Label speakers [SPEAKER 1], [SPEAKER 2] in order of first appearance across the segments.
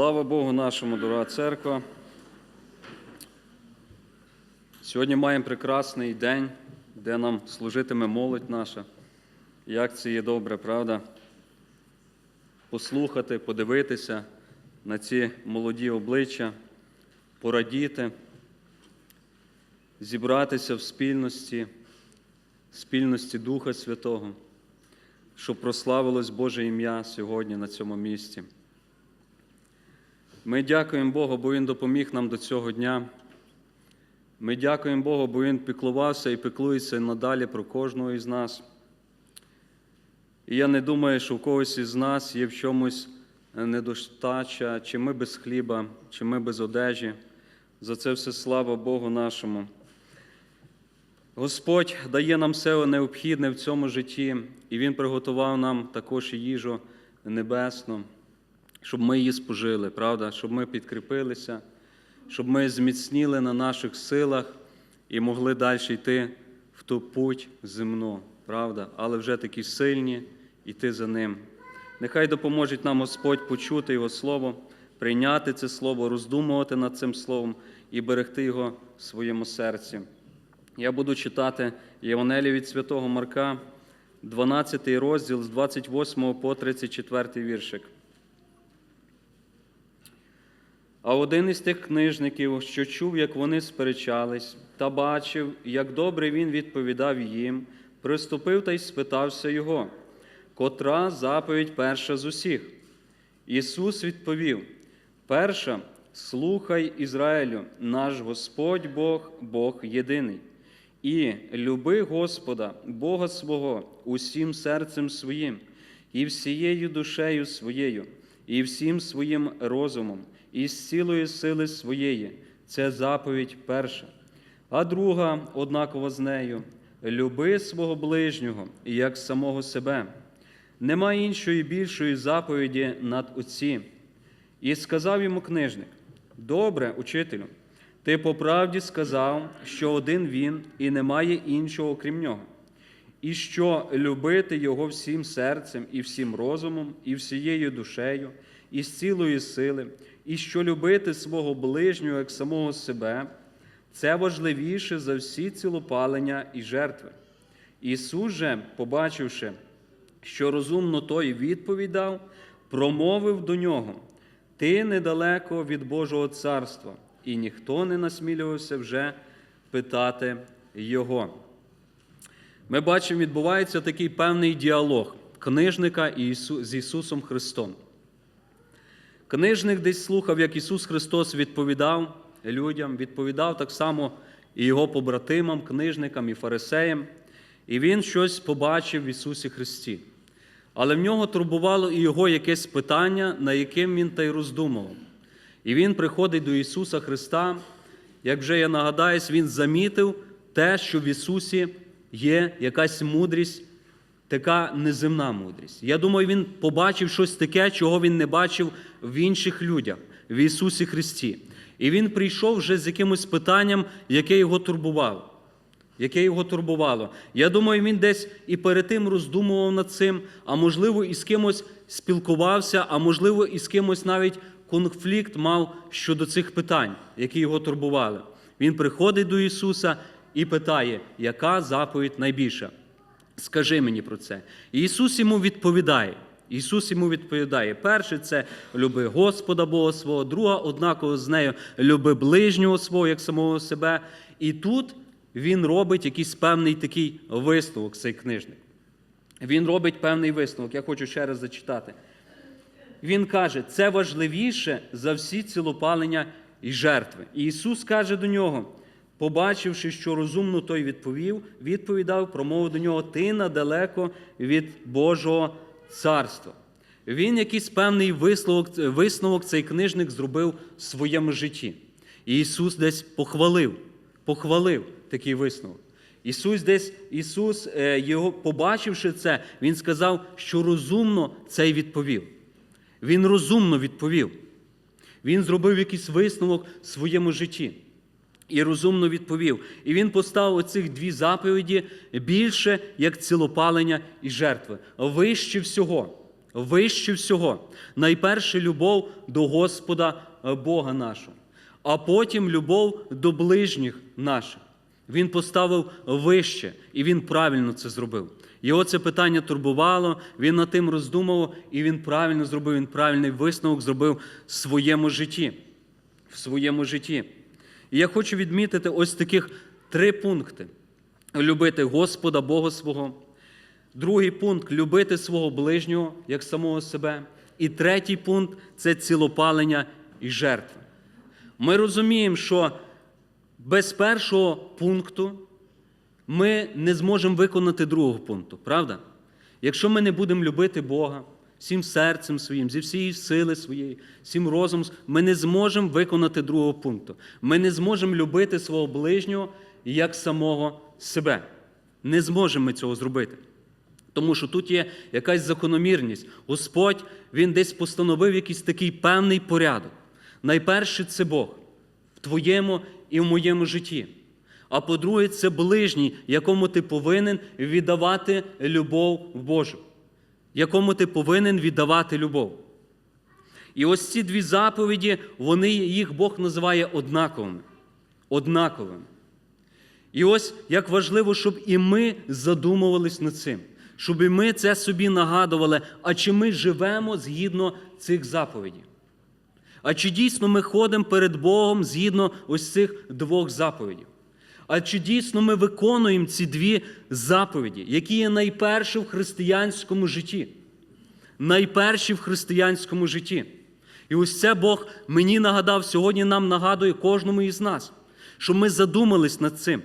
[SPEAKER 1] Слава Богу нашому, дорога церква. Сьогодні маємо прекрасний день, де нам служитиме молодь наша. Як це є добре, правда? Послухати, подивитися на ці молоді обличчя, порадіти, зібратися в спільності, спільності Духа Святого, щоб прославилось Боже ім'я сьогодні на цьому місці. Ми дякуємо Богу, бо Він допоміг нам до цього дня. Ми дякуємо Богу, бо Він піклувався і піклується надалі про кожного із нас. І я не думаю, що в когось із нас є в чомусь недостача, чи ми без хліба, чи ми без одежі. За це все слава Богу нашому. Господь дає нам все необхідне в цьому житті, і Він приготував нам також і їжу небесну щоб ми її спожили, правда, щоб ми підкріпилися, щоб ми зміцніли на наших силах і могли далі йти в ту путь земну, правда, але вже такі сильні йти за ним. Нехай допоможе нам Господь почути Його Слово, прийняти це Слово, роздумувати над цим Словом і берегти його в своєму серці. Я буду читати Євангелію від Святого Марка, 12 розділ з 28 по 34 віршик. А один із тих книжників, що чув, як вони сперечались, та бачив, як добре він відповідав їм, приступив та й спитався його, котра заповідь перша з усіх. Ісус відповів: Перша, слухай Ізраїлю, наш Господь Бог, Бог єдиний. І люби Господа, Бога свого, усім серцем своїм, і всією душею своєю, і всім своїм розумом і з цілої сили своєї. Це заповідь перша. А друга, однаково з нею, люби свого ближнього як самого себе. Нема іншої більшої заповіді над оці. І сказав йому книжник: Добре, учителю, ти по правді сказав, що один він і немає іншого, крім нього, і що любити його всім серцем, і всім розумом, і всією душею, і з цілої сили, і що любити свого ближнього як самого себе, це важливіше за всі цілопалення і жертви. Ісус же, побачивши, що розумно той відповідав, промовив до нього: Ти недалеко від Божого царства, і ніхто не насмілювався вже питати Його. Ми бачимо, відбувається такий певний діалог книжника з Ісусом Христом. Книжник десь слухав, як Ісус Христос відповідав людям, відповідав так само і його побратимам, книжникам і фарисеям, і він щось побачив в Ісусі Христі. Але в нього турбувало і його якесь питання, на яким він та й роздумував. І він приходить до Ісуса Христа, як вже я нагадаюсь, Він замітив те, що в Ісусі є якась мудрість, така неземна мудрість. Я думаю, він побачив щось таке, чого він не бачив в інших людях, в Ісусі Христі. І він прийшов вже з якимось питанням, яке його турбувало. Яке його турбувало. Я думаю, він десь і перед тим роздумував над цим, а можливо, і з кимось спілкувався, а можливо, і з кимось навіть конфлікт мав щодо цих питань, які його турбували. Він приходить до Ісуса і питає, яка заповідь найбільша? Скажи мені про це. І Ісус йому відповідає. Ісус йому відповідає: перше це люби Господа Бога свого, друга, однаково з нею люби ближнього свого, як самого себе. І тут він робить якийсь певний такий висновок, цей книжник. Він робить певний висновок. Я хочу ще раз зачитати. Він каже, це важливіше за всі цілопалення і жертви. І Ісус каже до нього: побачивши, що розумно той відповів, відповідав, промовив до нього: Ти надалеко від Божого царства. Він якийсь певний висновок, висновок цей книжник зробив в своєму житті. І Ісус десь похвалив, похвалив такий висновок. Ісус десь, Ісус, його, побачивши це, Він сказав, що розумно цей відповів. Він розумно відповів. Він зробив якийсь висновок в своєму житті і розумно відповів. І він поставив оцих дві заповіді більше як цілопалення і жертви. Вище всього. вище всього. Найперше любов до Господа е, Бога нашого, а потім любов до ближніх наших. Він поставив вище, і він правильно це зробив. Його це питання турбувало, він над тим роздумував, і він правильно зробив, він правильний висновок зробив в своєму житті. В своєму житті. І я хочу відмітити ось таких три пункти: любити Господа Бога свого. Другий пункт любити свого ближнього як самого себе. І третій пункт це цілопалення і жертва. Ми розуміємо, що без першого пункту ми не зможемо виконати другого пункту, правда? Якщо ми не будемо любити Бога всім серцем своїм, зі всієї сили своєї, всім розумом, ми не зможемо виконати другого пункту. Ми не зможемо любити свого ближнього як самого себе. Не зможемо ми цього зробити. Тому що тут є якась закономірність. Господь Він десь постановив якийсь такий певний порядок. Найперше це Бог в твоєму і в моєму житті. А по-друге, це ближній, якому ти повинен віддавати любов Божу, якому ти повинен віддавати любов. І ось ці дві заповіді, вони їх Бог називає однаковими. Однаковими. І ось як важливо, щоб і ми задумувались над цим, щоб і ми це собі нагадували, а чи ми живемо згідно цих заповідей. А чи дійсно ми ходимо перед Богом згідно ось цих двох заповідей? А чи дійсно ми виконуємо ці дві заповіді, які є найперші в християнському житті? Найперші в християнському житті. І ось це Бог мені нагадав, сьогодні нам нагадує кожному із нас, щоб ми задумались над цим.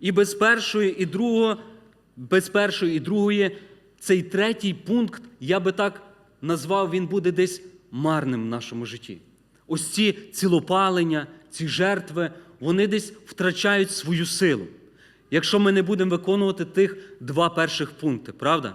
[SPEAKER 1] І без першої і другого, без першої і другої, цей третій пункт, я би так назвав, він буде десь марним в нашому житті. Ось ці цілопалення, ці жертви, вони десь втрачають свою силу. Якщо ми не будемо виконувати тих два перших пункти, правда?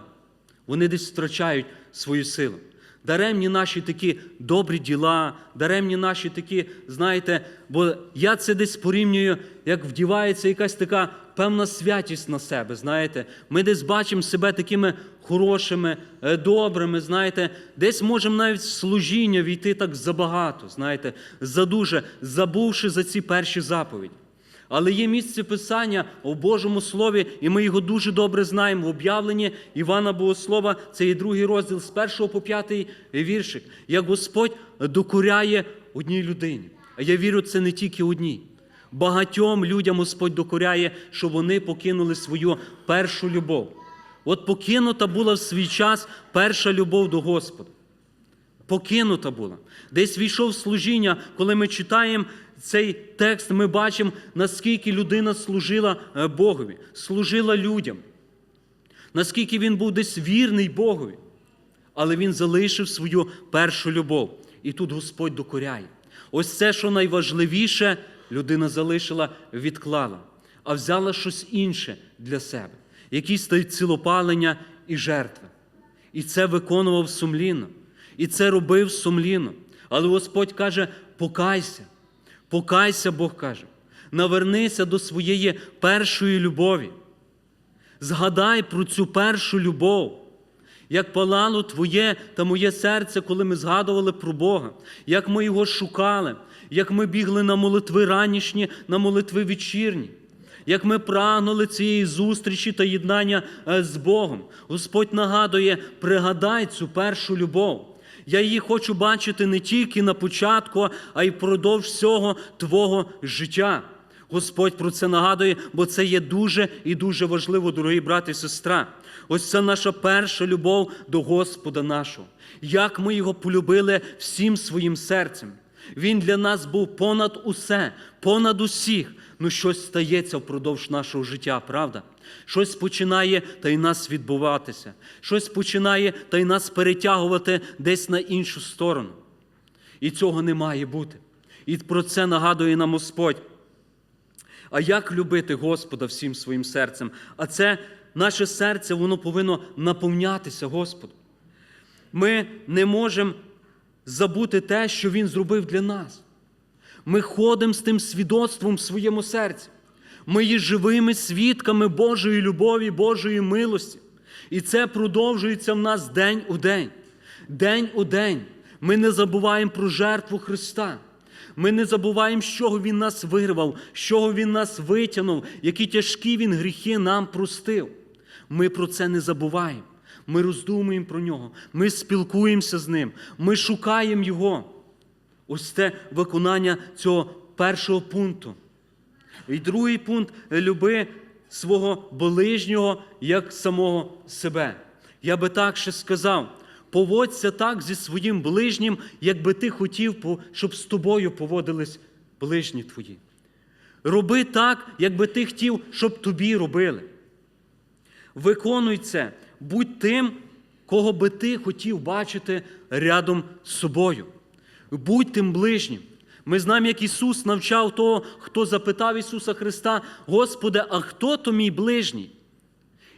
[SPEAKER 1] Вони десь втрачають свою силу. Даремні наші такі добрі діла, даремні наші такі, знаєте, бо я це десь порівнюю, як вдівається якась така певна святість на себе. Знаєте, ми десь бачимо себе такими хорошими, е, добрими, знаєте, десь можемо навіть служіння війти так забагато, знаєте, задуже, забувши за ці перші заповіді. Але є місце Писання у Божому Слові, і ми його дуже добре знаємо в об'явленні Івана Богослова, це є другий розділ з 1 по 5 віршик, як Господь докоряє одній людині. А я вірю, це не тільки одній. Багатьом людям Господь докоряє, що вони покинули свою першу любов. От покинута була в свій час перша любов до Господа. Покинута була. Десь війшов служіння, коли ми читаємо цей текст, ми бачимо, наскільки людина служила е, Богові, служила людям, наскільки він був десь вірний Богові. Але він залишив свою першу любов. І тут Господь докоряє. Ось це, що найважливіше, людина залишила, відклала, а взяла щось інше для себе, якісь цілопалення і жертви. І це виконував сумлінно. І це робив сумлінно. Але Господь каже: покайся, покайся, Бог каже, навернися до своєї першої любові. Згадай про цю першу любов. Як палало твоє та моє серце, коли ми згадували про Бога, як ми його шукали, як ми бігли на молитви ранішні, на молитви вечірні, як ми прагнули цієї зустрічі та єднання е, з Богом. Господь нагадує, пригадай цю першу любов. Я її хочу бачити не тільки на початку, а й впродовж всього твого життя. Господь про це нагадує, бо це є дуже і дуже важливо, дорогі брати і сестра. Ось це наша перша любов до Господа нашого. Як ми його полюбили всім своїм серцем. Він для нас був понад усе, понад усіх. Ну, щось стається впродовж нашого життя, правда? Щось починає та й нас відбуватися, щось починає та й нас перетягувати десь на іншу сторону. І цього не має бути. І про це нагадує нам Господь. А як любити Господа всім своїм серцем? А це наше серце, воно повинно наповнятися Господом. Ми не можемо забути те, що Він зробив для нас. Ми ходимо з тим свідоцтвом в своєму серці. Ми є живими свідками Божої любові, Божої милості. І це продовжується в нас день у день. День у день. Ми не забуваємо про жертву Христа. Ми не забуваємо, з чого Він нас вирвав, з чого Він нас витягнув, які тяжкі Він гріхи нам простив. Ми про це не забуваємо. Ми роздумуємо про нього, ми спілкуємося з ним, ми шукаємо Його. Ось це виконання цього першого пункту. І другий пункт люби свого ближнього як самого себе. Я би так ще сказав: поводься так зі своїм ближнім, як би ти хотів, щоб з тобою поводились ближні твої. Роби так, як би ти хотів, щоб тобі робили. Виконуй це, будь тим, кого би ти хотів бачити рядом з собою. Будь тим ближнім. Ми знаємо, як Ісус навчав того, хто запитав Ісуса Христа, Господи, а хто то мій ближній?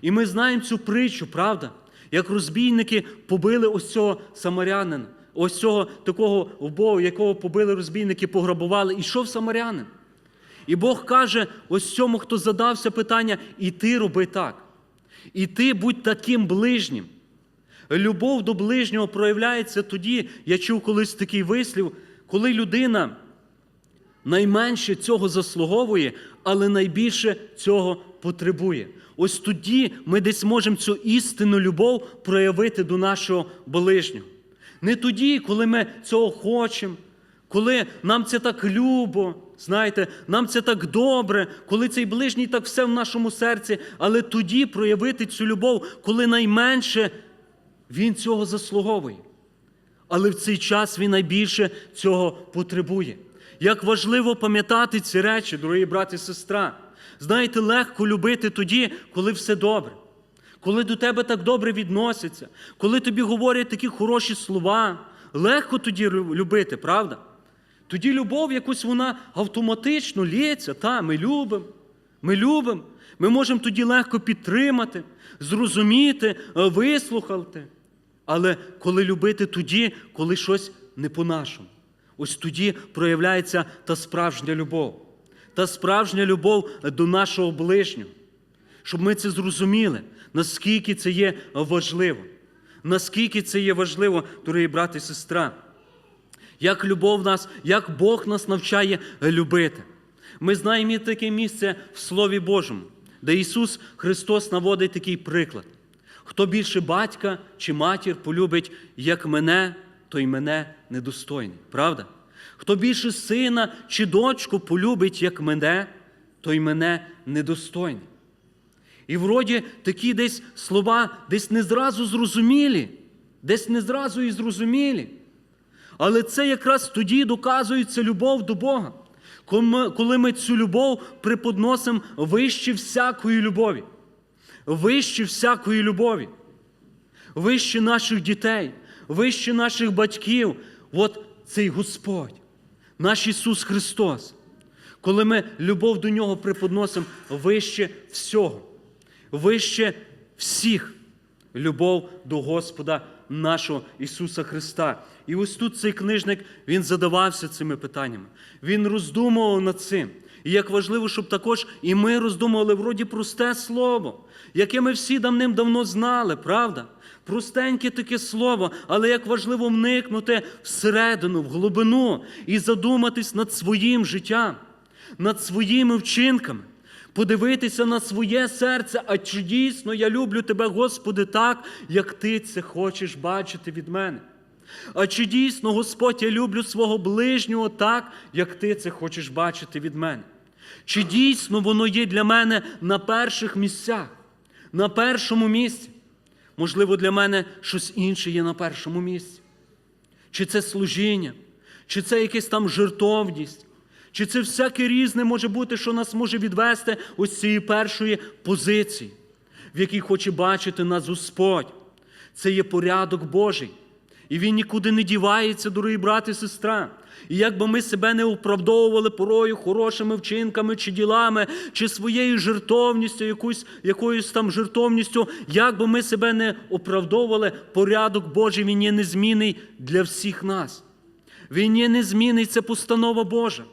[SPEAKER 1] І ми знаємо цю притчу, правда? Як розбійники побили ось цього самарянина, ось цього такого вбого, якого побили розбійники, пограбували, і йшов самарянин. І Бог каже, ось цьому, хто задався питання, і ти роби так. І ти будь таким ближнім. Любов до ближнього проявляється тоді, я чув колись такий вислів, коли людина найменше цього заслуговує, але найбільше цього потребує. Ось тоді ми десь можемо цю істинну любов проявити до нашого ближнього. Не тоді, коли ми цього хочемо, коли нам це так любо, знаєте, нам це так добре, коли цей ближній так все в нашому серці, але тоді проявити цю любов, коли найменше він цього заслуговує. Але в цей час він найбільше цього потребує. Як важливо пам'ятати ці речі, дорогі брати і сестра. Знаєте, легко любити тоді, коли все добре, коли до тебе так добре відносяться, коли тобі говорять такі хороші слова. Легко тоді любити, правда? Тоді любов якось вона автоматично лється. Та, ми любимо, ми любимо. Ми можемо тоді легко підтримати, зрозуміти, вислухати. Але коли любити тоді, коли щось не по-нашому. Ось тоді проявляється та справжня любов, та справжня любов до нашого ближнього. Щоб ми це зрозуміли, наскільки це є важливо, наскільки це є важливо, дорогі брати і сестра. Як любов нас, як Бог нас навчає любити. Ми знаємо таке місце в Слові Божому, де Ісус Христос наводить такий приклад. Хто більше батька чи матір полюбить, як мене, той мене недостойний. Правда? Хто більше сина чи дочку полюбить, як мене, той мене недостойний. І вроді такі десь слова десь не зразу зрозумілі, десь не зразу і зрозумілі. Але це якраз тоді доказується любов до Бога, коли ми цю любов преподносимо вище всякої любові вище всякої любові, вище наших дітей, вище наших батьків. От цей Господь, наш Ісус Христос. Коли ми любов до Нього преподносимо вище всього, вище всіх любов до Господа нашого Ісуса Христа. І ось тут цей книжник він задавався цими питаннями. Він роздумував над цим. І як важливо, щоб також і ми роздумували вроді просте слово, яке ми всі давним-давно знали, правда? Простеньке таке слово, але як важливо вникнути всередину, в глибину і задуматись над своїм життям, над своїми вчинками, подивитися на своє серце, а чи дійсно я люблю тебе, Господи, так, як Ти це хочеш бачити від мене. А чи дійсно, Господь, я люблю свого ближнього так, як ти це хочеш бачити від мене? Чи дійсно воно є для мене на перших місцях, на першому місці? Можливо, для мене щось інше є на першому місці. Чи це служіння, чи це якась там жертовність, чи це всяке різне може бути, що нас може відвести ось цієї першої позиції, в якій хоче бачити нас Господь. Це є порядок Божий. І він нікуди не дівається, дорогі брати і сестра. І як би ми себе не оправдовували порою хорошими вчинками чи ділами, чи своєю жертовністю, якусь, якоюсь там жертовністю, як би ми себе не оправдовували, порядок Божий він є незмінний для всіх нас. Він є незмінний, це постанова Божа,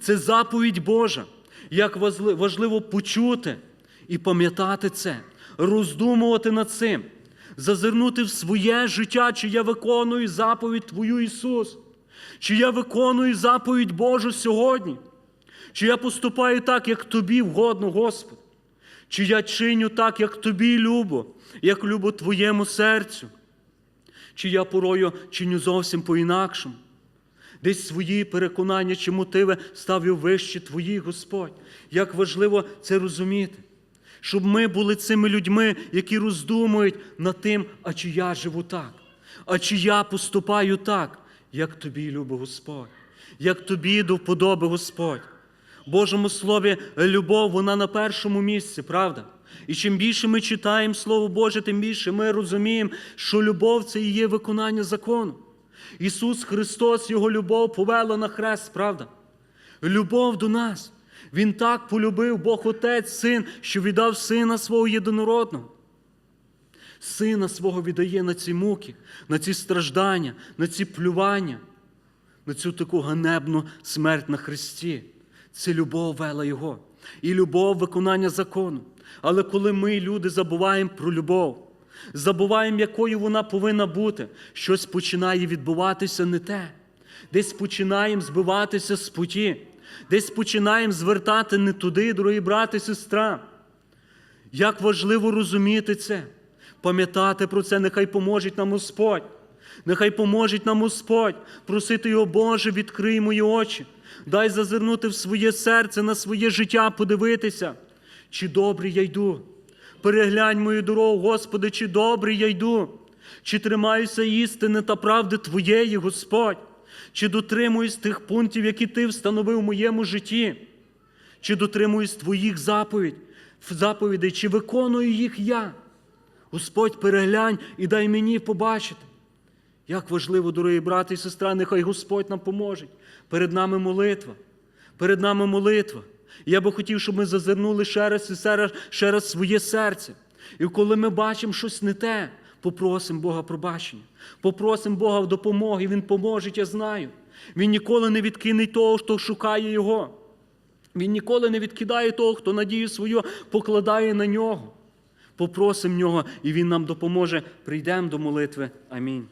[SPEAKER 1] це заповідь Божа. Як важливо почути і пам'ятати це. роздумувати над цим, зазирнути в своє життя, чи я виконую заповідь Твою Ісус, чи я виконую заповідь Божу сьогодні, чи я поступаю так, як тобі вгодно, Господи, чи я чиню так, як тобі любо, як любо Твоєму серцю, чи я порою чиню зовсім по-інакшому. Десь свої переконання чи мотиви ставлю вище Твої, Господь. Як важливо це розуміти, щоб ми були цими людьми, які роздумують над тим, а чи я живу так, а чи я поступаю так, як тобі, любить Господь, як тобі до вподоби Господь. Божому Слові любов, вона на першому місці, правда? І чим більше ми читаємо Слово Боже, тим більше ми розуміємо, що любов це і є виконання закону. Ісус Христос, Його любов повела на хрест, правда? Любов до нас. Він так полюбив Бог Отець, Син, що віддав Сина свого єдинородного. Сина свого віддає на ці муки, на ці страждання, на ці плювання, на цю таку ганебну смерть на Христі. Це любов вела Його. І любов виконання закону. Але коли ми, люди, забуваємо про любов, забуваємо, якою вона повинна бути, щось починає відбуватися не те. Десь починаємо збиватися з путі, десь починаємо звертати не туди, дорогі брати і сестра. Як важливо розуміти це, пам'ятати про це, нехай поможе нам Господь. Нехай поможе нам Господь, просити Його, Боже, відкрий мої очі, дай зазирнути в своє серце, на своє життя, подивитися, чи добре я йду. Переглянь мою дорогу, Господи, чи добре я йду, чи тримаюся істини та правди Твоєї, Господь, чи дотримуюсь тих пунктів, які Ти встановив у моєму житті, чи дотримуюсь Твоїх заповідей, чи виконую їх я. Господь, переглянь і дай мені побачити. Як важливо, дорогі брати і сестра, нехай Господь нам поможе. Перед нами молитва. Перед нами молитва. Я би хотів, щоб ми зазирнули ще раз і ще раз своє серце. І коли ми бачимо щось не те, попросимо Бога пробачення, попросимо Бога допомоги, Він поможе, я знаю. Він ніколи не відкине того, хто шукає Його. Він ніколи не відкидає того, хто надію свою покладає на нього. Попросимо нього, і Він нам допоможе. Прийдемо до молитви. Амінь.